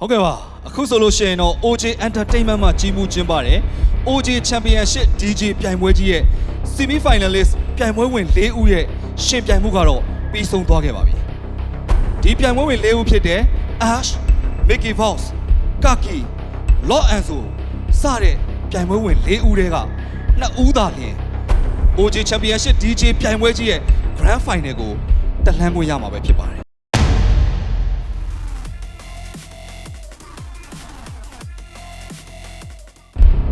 ဟုတ်ကဲ့ပါအခုဆိုလို့ရှိရင်တော့ OJ Entertainment မှာကြီးမှုကျင်းပါတယ် OJ Championship DJ ပြိုင်ပွဲကြီးရဲ့ semi finalist ပြိုင်ပွဲဝင်၄ဦးရဲ့ရှင်ပြိုင်မှုကတော့ပြီးဆုံးသွားခဲ့ပါပြီဒီပြိုင်ပွဲဝင်၄ဦးဖြစ်တဲ့ Ash Mickey Mouse Kaki Lot Anso စတဲ့ပြိုင်ပွဲဝင်၄ဦးတည်းကနှစ်ဦးသာလျှင် OJ Championship DJ ပြိုင်ပွဲကြီးရဲ့ Grand Final ကိုတက်လှမ်းခွင့်ရမှာပဲဖြစ်ပါတယ်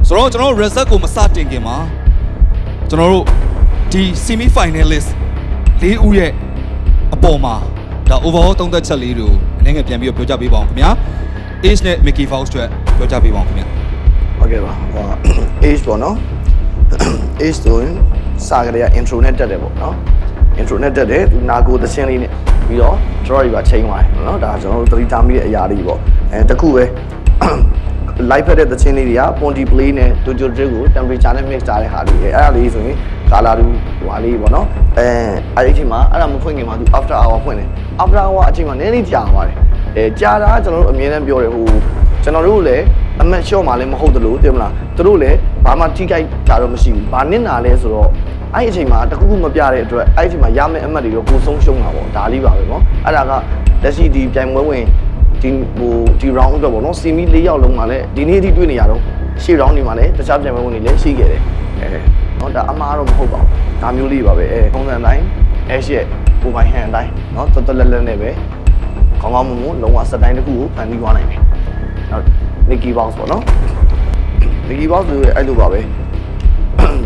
ဆိုတော့ကျွန်တော်တို့ result ကိုမစတင်ခင်မှာကျွန်တော်တို့ဒီ semi finalist ၄ဦးရဲ့အပေါ်မှာဒါ overall သုံးသက်ချက်လေးတွေကိုအနေငယ်ပြန်ပြီးတော့ပြောကြပေးပါအောင်ခင်ဗျာ Ace နဲ့ Mickey Fox အတွက်ပြောကြပေးပါအောင်ခင်ဗျာဟုတ်ကဲ့ပါဟို age ပေါ့နော် age ဆိုရင်စာကလေးက intro နဲ့တက်တယ်ပေါ့နော် intro နဲ့တက်တယ်သူနာကိုသချင်းလေးနဲ့ပြီးတော့ draw တွေပါချိန်သွားတယ်နော်ဒါကျွန်တော်တို့သတိထားမိတဲ့အရာလေးပေါ့အဲတခုပဲ live ဖက်တဲ့သချင်းလေးတွေက Ponty Play နဲ့ Dojo Drill ကို temperature နဲ့ mix ထားတဲ့ဟာတွေလေအဲ့ဒါလေးဆိုရင် color တူဟွာလေးပေါ့နော်အဲအဲ့ဒီအချိန်မှာအဲ့ဒါမဖွင့်ခင်မှာသူ after hour ဖွင့်တယ် after hour အချိန်မှာနည်းနည်းကြာသွားတယ်အဲကြာတာကျွန်တော်တို့အမြဲတမ်းပြောတယ်ဟိုကျွန်တော်တို့လည်းအမတ်ရှော့မှလည်းမဟုတ်တလို့သိမလားသူတို့လည်းဘာမှထိခိုက်ကြတော့မရှိဘူးဘာနစ်နာလဲဆိုတော့အဲ့ဒီအချိန်မှာတခုခုမပြတဲ့အတွက်အဲ့ဒီအချိန်မှာရမယ့်အမတ်တွေတော့ကိုဆုံးရှုံးတာပေါ့ဒါလေးပါပဲပေါ့အဲ့ဒါကလက်ရှိဒီပြိုင်ပွဲဝင် ဒီဟိုဒီ round အတွက်ပေါ့နော်စီမီ၄ယောက်လုံးမှာလည်းဒီနေ့အထိတွေ့နေရတော့ရှေ့ round တွေမှာလည်းတခြားပြိုင်ပွဲဝင်တွေလည်းရှိခဲ့တယ်အဲเนาะဒါအမှားတော့မဟုတ်ပါဘူးဒါမျိုးလေးပါပဲအဲပုံစံတိုင်းအဲရှေ့ကိုပိုင်ဟန်အတိုင်းเนาะတော်တော်လက်လက်နဲ့ပဲကောင်းကောင်းမွန်မွန်လုံးဝစက်တိုင်းတစ်ခုကိုဖန်တီးသွားနိုင်တယ်နောက် Nicky Box ပေါ့နော် Nicky Box ဆိုအဲ့လိုပါပဲ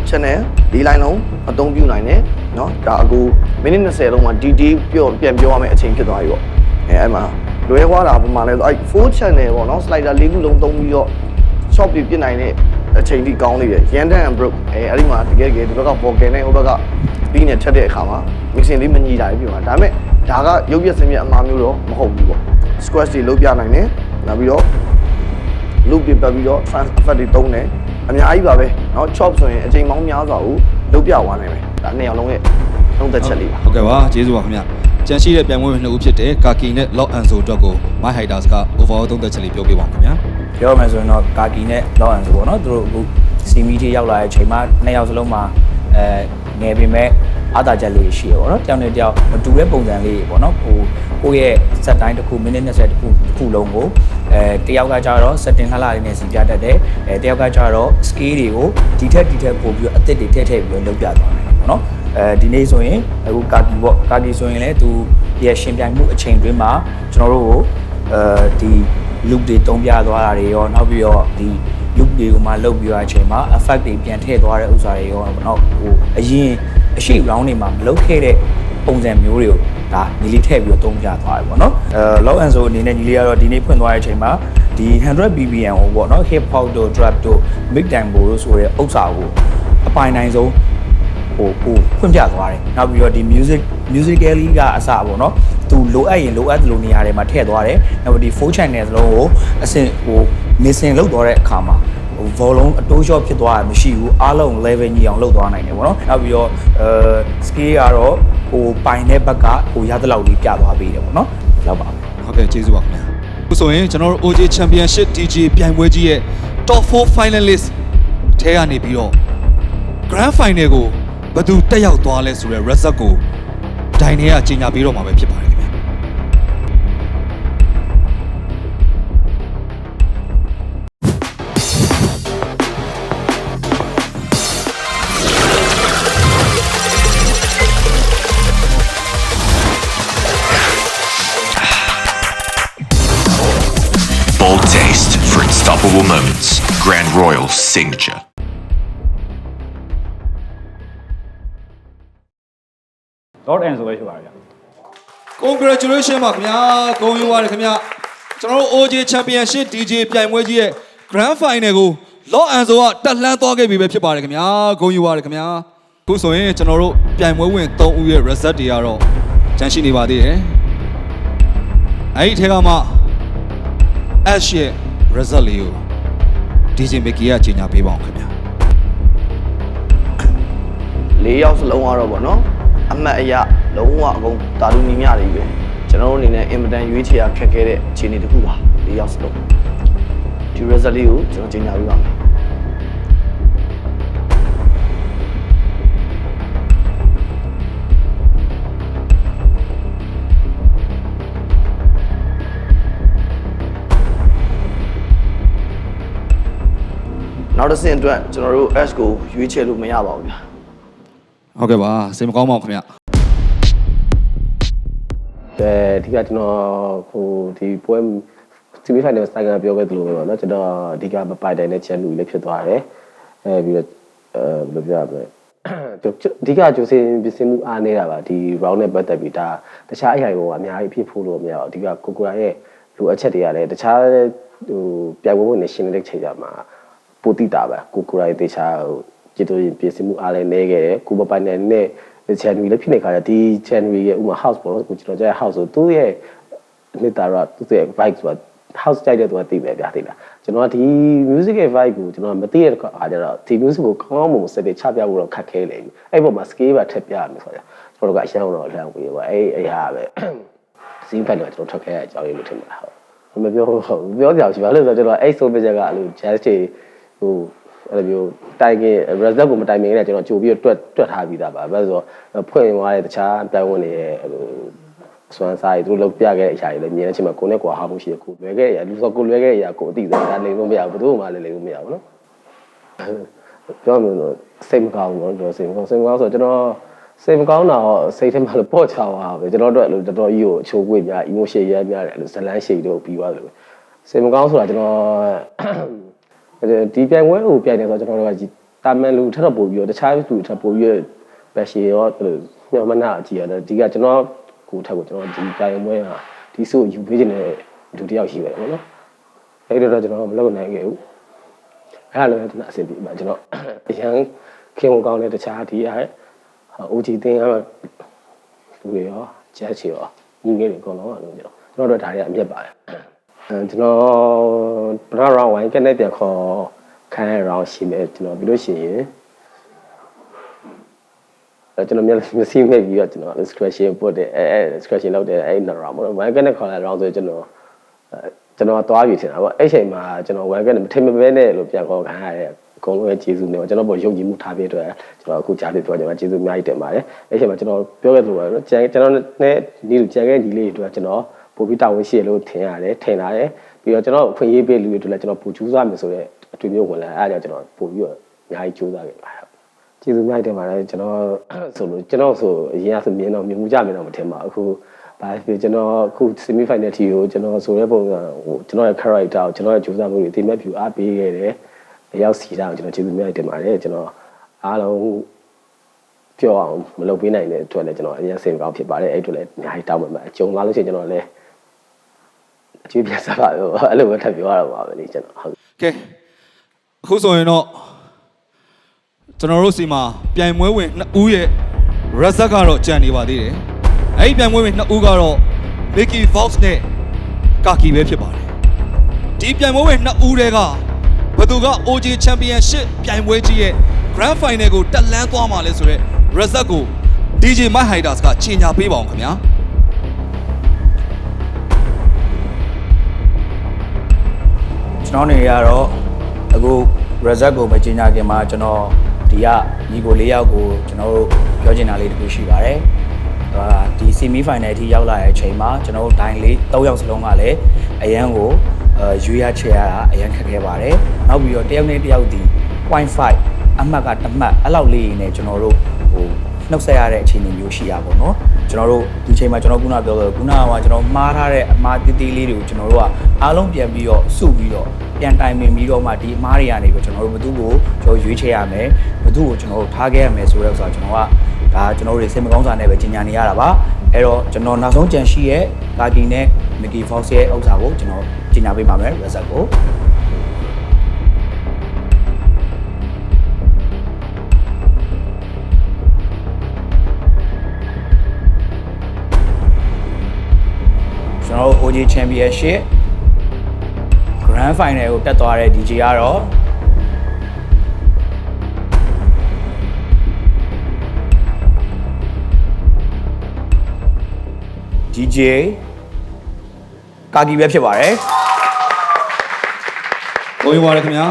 channel ဒီ line လုံးအသုံးပြုနိုင်တယ်เนาะဒါအကူမိနစ်20လုံးမှာ DD ပြောပြန်ပြောရမယ့်အချိန်ဖြစ်သွားပြီပေါ့အဲအဲ့မှာ လွဲသွားတာပုံမှန်လဲဆိုအဲ့4 channel ပေါ့เนาะ slider ၄ခုလုံးသုံးပြီးတော့ shop ပြပြနိုင်တဲ့အချိန်ထိကောင်းနေတယ် Yandan and Brook အဲအဲ့ဒီမှာတကယ်တကယ်ဒီဘက်က vocal နဲ့ဟိုဘက်က beat နဲ့ထက်တဲ့အခါမှာ mixing လေးမညီတာပြပါဒါပေမဲ့ဒါကရုပ်ပြစင်မြအမှားမျိုးတော့မဟုတ်ဘူးပေါ့ squash တွေလုပ်ပြနိုင်တယ်နောက်ပြီးတော့ loop တွေပတ်ပြီးတော့ trans effect တွေတုံးတယ်အများကြီးပါပဲเนาะ chop ဆိုရင်အချိန်မောင်းများစွာကိုလုပ်ပြသွားနိုင်မယ်ဒါနှစ်ယောက်လုံးရဲ့သုံးသက်ချက်လေးပါ ဟုတ်ကဲ့ပါကျေးဇူးပါခင်ဗျာ ကြန့်ရှိတဲ့ပြိုင်ပွဲဝင်နှစ်ဦးဖြစ်တဲ့ Kaki နဲ့ Lot Anso အတွက်ကို My Hiders က overall သုံးသက်ချက်လေးပြောပြပါအောင်ခင်ဗျာပြောမယ်ဆိုရင်တော့ကာကီနဲ့လောက်အောင်ဆိုပေါ့နော်သူတို့အခုစီမီတီရောက်လာတဲ့အချိန်မှာနှစ်ယောက်စလုံးမှာအဲငယ်ပေမဲ့အာသာချက်လေးရှိရပေါ့နော်တယောက်နဲ့တယောက်မတူတဲ့ပုံစံလေးပေါ့နော်ဟိုကိုယ့်ရဲ့စက်တိုင်းတစ်ခုမိနစ်20တစ်ခုတစ်ခုလုံးကိုအဲတယောက်ကကြတော့ setting လှလှလေးနဲ့စီပြတတ်တယ်အဲတယောက်ကကြတော့ scale တွေကိုဒီထက်ဒီထက်ပို့ပြီးတော့အသစ်တွေထည့်ထည့်ပြီးတော့လုပ်ပြသွားတယ်ပေါ့နော် အဲဒီနေ့ဆိုရင်အခုကာကီပေါ့ကာကီဆိုရင်လည်းသူရဲ့ရှင်ပြိုင်မှုအချိန်တွင်းမှာကျွန်တော်တို့ကိုအဲဒီ loop တွေတုံးပြသွားတာတွေရောနောက်ပြီးတော့ဒီ loop တွေကိုမှလုတ်ပြီးတော့အချိန်မှာ effect တွေပြန်ထည့်သွားတဲ့ဥစ္စာတွေရောနောက်ဟိုအရင်အရှိ round တွေမှာမလုတ်ခဲ့တဲ့ပုံစံမျိုးတွေကိုဒါညီလေးထည့်ပြီးတော့တုံးပြသွားတယ်ပေါ့နော်အဲ low and so အနေနဲ့ညီလေးကတော့ဒီနေ့ဖွင့်သွားတဲ့အချိန်မှာဒီ100 BPM ကိုပေါ့နော် hip hop တို့ trap တို့ mid tempo တို့ဆိုတဲ့ဥစ္စာကိုအပိုင်နိုင်ဆုံး ဟိုဟိုဖွင့်ပြသွားတယ်နောက်ပြီးတော့ဒီ music musically ကအစပေါ့နော်သူလိုအပ်ရင်လိုအပ်သလိုနေရာတွေမှာထည့်သွားတယ်နောက်ပြီးဒီ4 channel စလုံးကိုအဆင့်ဟို missing လောက်သွားတဲ့အခါမှာဟို volume အတိုး short ဖြစ်သွားတာမရှိဘူးအားလုံး level ညီအောင်လုပ်သွားနိုင်တယ်ပေါ့နော်နောက်ပြီးတော့အဲ scale ကတော့ဟိုပိုင်တဲ့ဘက်ကဟိုရသလောက်လေးပြသွားပေးတယ်ပေါ့နော်လောက်ပါပဲဟုတ်ကဲ့ကျေးဇူးပါခင်ဗျာအခုဆိုရင်ကျွန်တော်တို့ OJ Championship DJ ပြိုင်ပွဲကြီးရဲ့ Top 4 finalist ထဲကနေပြီးတော့ Grand Final ကို ဘယ်သူတက်ရောက်သွားလဲဆိုတဲ့ result ကိုဒိုင်တွေကကြီးညာပေးတော့မှာပဲဖြစ်ပါတယ်ခင်ဗျာ Bold taste for unstoppable moments. Grand Royal signature. Dot end ဆိုပဲရှိပါဗျာ Congratulation ပါခင်ဗျာဂုဏ်ယူပါတယ်ခင်ဗျာကျွန်တော်တို့ OJ Championship DJ ပြိုင်ပွဲကြီးရဲ့ Grand Final ကို Lot and ဆိုကတက်လှမ်းသွားခဲ့ပြီပဲဖြစ်ပါတယ်ခင်ဗျာဂုဏ်ယူပါတယ်ခင်ဗျာအခုဆိုရင်ကျွန်တော်တို့ပြိုင်ပွဲဝင်3ဦးရဲ့ result တွေကတော့ကျန်ရှိနေပါသေးတယ်အဲ့ဒီထဲကမှ Ash ရဲ့ result လေးကို DJ Mickey ကကြီးညာပေးပါအောင်ခင်ဗျာ၄ယောက်စလုံးကတော့ဗောနော် အမှတ်အရလုံးဝအကုန်တာလူညီမျှတွေပဲကျွန်တော်တို့အနေနဲ့အင်မတန်ရွေးချယ်ရခက်ခဲတဲ့အခြေအနေတစ်ခုပါ၄၄ယောက်စလုံးဒီ result လေးကိုကျွန်တော်ကြီးညာပေးပါမယ်နောက်တစ်ဆင့်အတွက်ကျွန်တော်တို့ S ကိုရွေးချယ်လို့မရပါဘူးဗျာ ဟုတ်ကဲ့ပါစိတ်မကောင်းပါဘူးခင်ဗျအဲဒီကကျွန်တော်ဟိုဒီပွဲ semi final စတိုင်ကပြောခဲ့သလိုပဲပေါ့နော်ကျွန်တော်အဓိကမပိုင်တိုင်တဲ့ချန်လူလေးဖြစ်သွားတယ်အဲပြီးတော့အဲဘယ်လိုပြောရမလဲကျွန်တော်အဓိကကျိုးစင်ပြင်ဆင်မှုအားနေတာပါဒီ round နဲ့ပတ်သက်ပြီးဒါတခြားအရာတွေကအများကြီးဖြစ်ဖို့လို့မရအောင်အဓိကကိုကိုရာရဲ့လိုအပ်ချက်တွေကလည်းတခြားဟိုပြိုင်ပွဲဝင်နေရှင်းနေတဲ့ချိန်ကြမှာပိုတိတာပဲကိုကိုရာရဲ့တခြားဟို ကျေတူရင်ပြင်ဆင်မှုအားလည်းနေခဲ့တယ်ကိုမပိုင်တဲ့နဲ့ channel လည်းဖြစ်နေခါကျဒီ channel ရဲ့ဥမာ house ပေါ့နော်ကိုကျွန်တော်ကြား house ဆိုသူ့ရဲ့နှစ်တာတော့သူ့ရဲ့ vibe ဆိုတာ house ကြိုက်တဲ့သူကသိပဲဗျာသိလားကျွန်တော်ကဒီ music ရဲ့ vibe ကိုကျွန်တော်မသိတဲ့အခါကျတော့ဒီ music ကိုကောင်းကောင်းမွန်စတဲ့ချပြဖို့တော့ခက်ခဲလေအဲ့ပေါ်မှာ scale ပါထက်ပြရမယ်ဆိုတော့ကျွန်တော်ကအရှမ်းတော့လမ်းပေးပါအဲ့အဲ့ဟာပဲစီးဖိုင်တော့ကျွန်တော်ထွက်ခဲ့ရအကြောင်းရင်းလို့ထင်ပါဟုတ်မပြောဟုတ်ပြောကြအောင်ရှိပါလို့ဆိုတော့ကျွန်တော်အဲ့ဆိုပစ်ချက်ကအဲ့လို jazz တွေဟို အဲ့လိုမျိုးတိုင်ကင် result ကိုမတိုင်မင်ခဲ့တဲ့ကျွန်တော်ကြိုပြီးတွက်တွက်ထားပြီးသားပါဘာလို့ဆိုတော့ဖွင့်သွားတဲ့တခြားပြိုင်ဝင်တွေရဲ့အဲ့လိုစွမ်းစားရည်သူတို့လောက်ပြခဲ့တဲ့အရာတွေလည်းမြင်တဲ့အချိန်မှာကိုယ်နဲ့ကိုယ်ဟာမှုရှိရကိုလွယ်ခဲ့တဲ့အရာလူဆိုကိုလွယ်ခဲ့တဲ့အရာကိုအသိဆုံးဒါလိမ်လို့မရဘူးဘယ်သူမှလည်းလိမ်လို့မရဘူးနော်ပြောမှလို့စိတ်မကောင်းဘူးနော်ကျွန်တော်စိတ်မကောင်းစိတ်မကောင်းဆိုတော့ကျွန်တော်စိတ်မကောင်းတာတော့စိတ်ထဲမှာလို့ပေါ့ချသွားပဲကျွန်တော်တို့အဲ့လိုတော်တော်ကြီးကိုအချိုးကွေ့များ emotion ရမ်းများတယ်အဲ့လိုဇလန်းရှိတို့ပြီးသွားတယ်လို့စိတ်မကောင်းဆိုတာကျွန်တော် ဒီပြိုင်ပွဲကိုပြိုင်နေဆိုတော့ကျွန်တော်တို့ကတာမန်လူထက်တော့ပို့ပြီးတော့တခြားလူထက်ပို့ပြီးတော့ဘက်ရှေရောအဲ့လိုညမနာအကြည့်ရတယ်ဒီကကျွန်တော်ကိုထက်ကိုကျွန်တော်ဒီပြိုင်ပွဲဟာဒီဆိုယူပေးခြင်းတဲ့လူတစ်ယောက်ရှိပဲပေါ့နော်အဲ့တော့ကျွန်တော်မလုပ်နိုင်ခဲ့ဘူးအဲ့ဒါလည်းကျွန်တော်အဆင်ပြေပါကျွန်တော်အရန်ခင်ကောင်းတဲ့တခြားဒီအဲ OG တင်းရလူတွေရောချက်ချီရောညီငယ်တွေအကုန်လုံးကလို့ကျွန်တော်ကျွန်တော်တို့ဒါတွေကအမြတ်ပါတယ်အဲကျွန်တော် ပထမ round 1ကနေပြန်ခေါ်ခိုင်း round ရှိမယ်ကျွန်တော်ပြီးလို့ရှိရင်အဲကျွန်တော်မျက်မျက်စိမိတ်ပြီးတော့ကျွန်တော် scratching ပို့တယ်အဲအဲ scratching လုပ်တယ်အဲနှစ် round ပေါ့နော်1ကနေခေါ်လာ round ဆိုကျွန်တော်အဲကျွန်တော်သွားပြီထင်တာပေါ့အဲ့ချိန်မှာကျွန်တော်1ကနေမထင်မပဲနဲ့လို့ပြန်ခေါ်ခိုင်းရတဲ့အကုန်လုံးရဲ့ကျေးဇူးနဲ့ကျွန်တော်ပေါ်ယုံကြည်မှုထားပြအတွက်ကျွန်တော်အခုကြားပြီးပြောကြမှာကျေးဇူးအများကြီးတင်ပါတယ်အဲ့ချိန်မှာကျွန်တော်ပြောခဲ့သလိုပဲနော်ကျန်ကျွန်တော်နဲ့ဒီလိုကြံခဲ့ဒီလေးတွေအတွက်ကျွန်တော်ပို့ပြီးတာဝန်ရှိရလို့ထင်ရတယ်ထင်လာတယ် ပြီးတော့ကျွန်တော်အခွင့်အရေးပေးလူတွေအတွက်လည်းကျွန်တော်ပူကျူးစားမယ်ဆိုတော့အတွေ့အကြုံဝင်လာအဲ့ဒါကြောင့်ကျွန်တော်ပို့ပြီးတော့အများကြီးကြိုးစားခဲ့ပါတယ်ကျေးဇူးအများကြီးတင်ပါတယ်ကျွန်တော်ဆိုလို့ကျွန်တော်ဆိုအရင်ကဆိုမြင်တော့မြင်မှုကြမြင်တော့မထင်ပါဘူးအခုဘာဖြစ်ကျွန်တော်အခု semi final တီကိုကျွန်တော်ဆိုတဲ့ပုံစံဟိုကျွန်တော်ရဲ့ character ကိုကျွန်တော်ရဲ့ကြိုးစားမှုတွေအတိမတ်ပြူအားပေးခဲ့တယ်။ရောက်စီတာကိုကျွန်တော်ကျေးဇူးများတင်ပါတယ်ကျွန်တော်အားလုံးပြောအောင်မလုပ်ပေးနိုင်တဲ့အတွက်လည်းကျွန်တော်အရင်စိတ်မကောင်းဖြစ်ပါတယ်အဲ့အတွက်လည်းအများကြီးတောင်းပန်ပါတယ်။ကြုံလာလို့ရှိရင်ကျွန်တော်လည်းအ ကျွေးပြစားပါတော့အဲ့လိုပဲထပ်ပြောရတော့ပါပဲလေကျွန်တော်ဟုတ်ကဲအခုဆိုရင်တော့ကျွန်တော်တို့စီမှာပြိုင်ပွဲဝင်နှစ်ဦးရဲ့ result ကတော့ကြံနေပါသေးတယ်အဲ့ဒီပြိုင်ပွဲဝင်နှစ်ဦးကတော့ Mickey Fox နဲ့ Kaki ပဲဖြစ်ပါတယ်ဒီပြိုင်ပွဲဝင်နှစ်ဦးတွေကဘသူက OJ Championship ပြိုင်ပွဲကြီးရဲ့ Grand Final ကိုတက်လန်းသွားမှာလဲဆိုတော့ result ကို DJ Mike Hiders ကချိန်ညာပေးပါအောင်ခင်ဗျာ ကျွန်တော်နေရတော့အခု result ကိုမကြီးညာခင်မှာကျွန်တော်ဒီကညီကို၄ယောက်ကိုကျွန်တော်တို့ပြောချင်တာလေးတခုရှိပါတယ်။ဟာဒီ semi final အထိရောက်လာတဲ့အချိန်မှာကျွန်တော်တို့ဒိုင်လေး၃ယောက်စလုံးကလည်းအရန်ကိုအဲရွေးရချယ်ရတာအရန်ခက်ခဲပါတယ်။နောက်ပြီးတော့တယောက်နဲ့တယောက်ဒီ0.5အမှတ်ကတစ်မှတ်အဲ့လောက်လေးနေကျွန်တော်တို့ဟိုနှုတ်ဆက်ရတဲ့အခြေအနေမျိုးရှိရပါတော့။ ကျွန်တော်တို့ဒီချိန်မှာကျွန်တော်ခုနပြောလို့ခုနကကျွန်တော်မှားထားတဲ့အမှားတိတိလေးတွေကိုကျွန်တော်တို့ကအားလုံးပြန်ပြီးတော့စုပြီးတော့ပြန်တိုင်ပင်ပြီးတော့မှဒီအမားတွေကနေပြီးကျွန်တော်တို့ဘသူ့ကိုကျွန်တော်ရွေးချယ်ရမယ်ဘသူ့ကိုကျွန်တော်တို့ထားခဲ့ရမယ်ဆိုတော့ဆိုတာကျွန်တော်ကဒါကျွန်တော်တို့တွေစိတ်မကောင်းစာနဲ့ပဲကြီးညာနေရတာပါအဲ့တော့ကျွန်တော်နောက်ဆုံးကြံရှိရဲ့ကာကီနဲ့မီကီဖောက်စ်ရဲ့ဥစ္စာကိုကျွန်တော်ကြီးညာပေးပါမယ် result ကိုကျွ န်တော်တို့ OG Championship Grand Final ကိုတက်သွားတဲ့ DJ ကတော့ DJ ကာကီပဲဖြစ်ပါတယ်ဘုံယူပါရခင်ဗျာ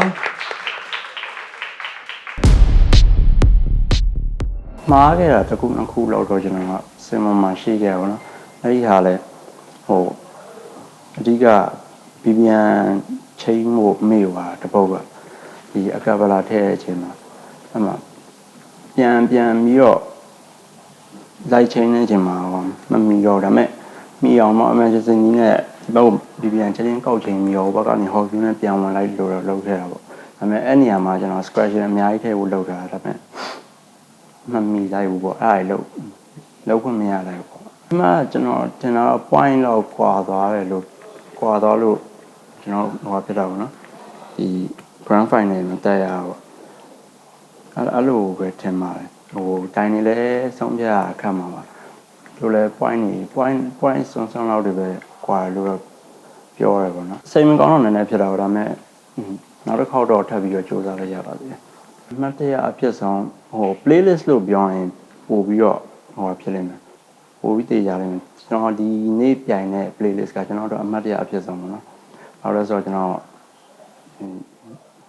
မှားခဲ့တာတစ်ခုနှစ်ခုလောက်တော့ကျွန်တော်ကစင်မမှာရှိခဲ့ပါတော့အဲ့ဒီဟာလဲ ဟိုအဓိကဘီဘီယန်ချိန်မို့မေ့သွားတပုတ်ကဒီအကပလာထဲတဲ့အချိန်မှာအဲ့မှာပြန်ပြန်ပြီးတော့လိုက်ချိန်နေချိန်မှာမမီတော့ဒါပေမဲ့မီအောင်တော့ emergency နည်းနဲ့ဒီဘက်ဘီဘီယန်ချင်းကောက်ချိန်ပြီးတော့ဘက်ကနေဟော်ကျူးနဲ့ပြန်ဝင်လိုက်လို့တော့လုပ်ခဲ့တာပေါ့ဒါပေမဲ့အဲ့နေရာမှာကျွန်တော် scratch အများကြီးထည့်ဖို့လုပ်တာဒါပေမဲ့မမီလိုက်ဘူးပေါ့အဲ့ဒါကြီးလုံးလုံးခွင့်မရလိုက်ဘူးပေါ့ အမှကျွန်တော်ကျွန်တော် point လောက်ကွာသွားတယ်လို့ကွာသွားလို့ကျွန်တော်ဟိုဖြစ်တာပေါ့နော်ဒီ grand final မှာတက်ရပါအဲ့အဲ့လိုပဲထင်ပါတယ်ဟိုတိုင်းနေလဲဆုံးဖြတ်အခက်မှာပါလို့လဲ point နေ point point ဆုံးဆုံးလောက်တွေပဲကွာလို့တော့ပြောရပါတော့စိတ်မကောင်းတော့နည်းနည်းဖြစ်တာပေါ့ဒါပေမဲ့နောက်တစ်ခေါက်တော့ထပ်ပြီးတော့စူးစမ်းလိုက်ရပါသေးတယ်အမှတ်တရအဖြစ်ဆုံးဟို playlist လို့ပြောရင်ပို့ပြီးတော့ဟိုဖြစ်လိမ့်မယ် ပို့ပြီးတည်ကြလိမ့်မယ်ကျွန်တော်ဒီနေ့ပြိုင်တဲ့ playlist ကကျွန်တော်တို့အမှတ်တရအဖြစ်ဆုံးပေါ့နော်ဘာလို့လဲဆိုတော့ကျွန်တော်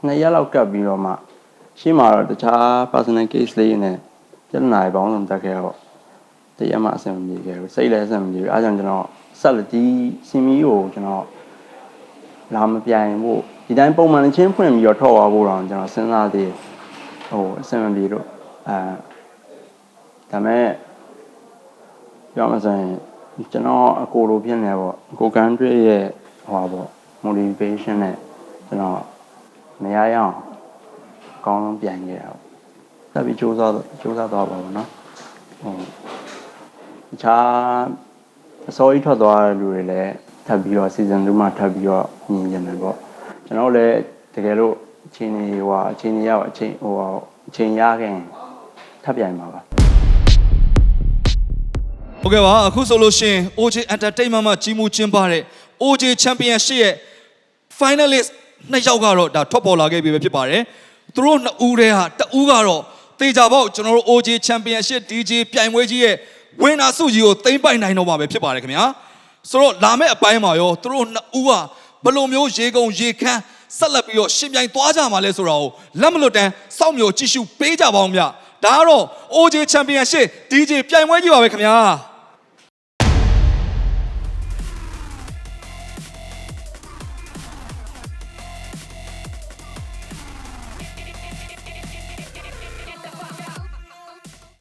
နှစ်ရက်လောက်ကပ်ပြီးတော့မှရှင်းမှာတော့တခြား personal case လေးနဲ့ပြဿနာတွေပေါင်းစုံတက်ခဲ့တော့တရက်မှအဆင်မပြေခဲ့ဘူးစိတ်လည်းအဆင်မပြေဘူးအဲဒါကြောင့်ကျွန်တော်ဆက်လက်ဒီစီမီကိုကျွန်တော်လာမပြိုင်ဖို့ဒီတိုင်းပုံမှန်ချင်းဖွင့်ပြီးတော့ထောက်သွားဖို့တော့ကျွန်တော်စဉ်းစားသေးတယ်ဟိုအဆင်မပြေလို့အဲဒါမဲ့ ပြောမှဆိုရင်ကျွန်တော်အကိုလိုဖြစ်နေပေါ့ကိုကန်တွေ့ရဲ့ဟိုပါပေါ့ motivation နဲ့ကျွန်တော်မရရအောင်အကောင်းဆုံးပြန်ခဲ့ရအောင်တက်ပြီးစူးစမ်းစူးစမ်းသွားပါဘောနော်ဟိုတခြားအစိုးရထွက်သွားတဲ့လူတွေလည်းထပ်ပြီးတော့ season 2မှာထပ်ပြီးတော့မြင်ကြတယ်ပေါ့ကျွန်တော်လည်းတကယ်လို့အချိန်ကြီးဟိုအချိန်ကြီးရောက်အချိန်ဟိုအချိန်ရခဲ့ရင်ထပ်ပြိုင်ပါပါ ဟုတ်ကဲ့ပါအခုဆိုလို့ရှိရင် OJ Entertainment မှာကြီးမှုကျင်းပတဲ့ OJ Championship ရဲ့ finalist နှစ်ယောက်ကတော့ဒါထွက်ပေါ်လာခဲ့ပြီပဲဖြစ်ပါတယ်သူတို့နှစ်ဦးတည်းဟာတဦးကတော့တေချာပေါက်ကျွန်တော်တို့ OJ Championship DJ ပြိုင်ပွဲကြီးရဲ့ winner ဆုကြီးကိုသိမ်းပိုက်နိုင်တော့မှာပဲဖြစ်ပါတယ်ခင်ဗျာဆိုတော့လာမယ့်အပိုင်းမှာရောသူတို့နှစ်ဦးဟာဘယ်လိုမျိုးရေကုန်ရေခမ်းဆက်လက်ပြီးတော့ရှင်ပြိုင်သွားကြမှာလဲဆိုတာကိုလက်မလွတ်တမ်းစောင့်မျှော်ကြည့်ရှုပေးကြပါဦးဗျဒါကတော့ OJ Championship DJ ပြိုင်ပွဲကြီးပါပဲခင်ဗျာ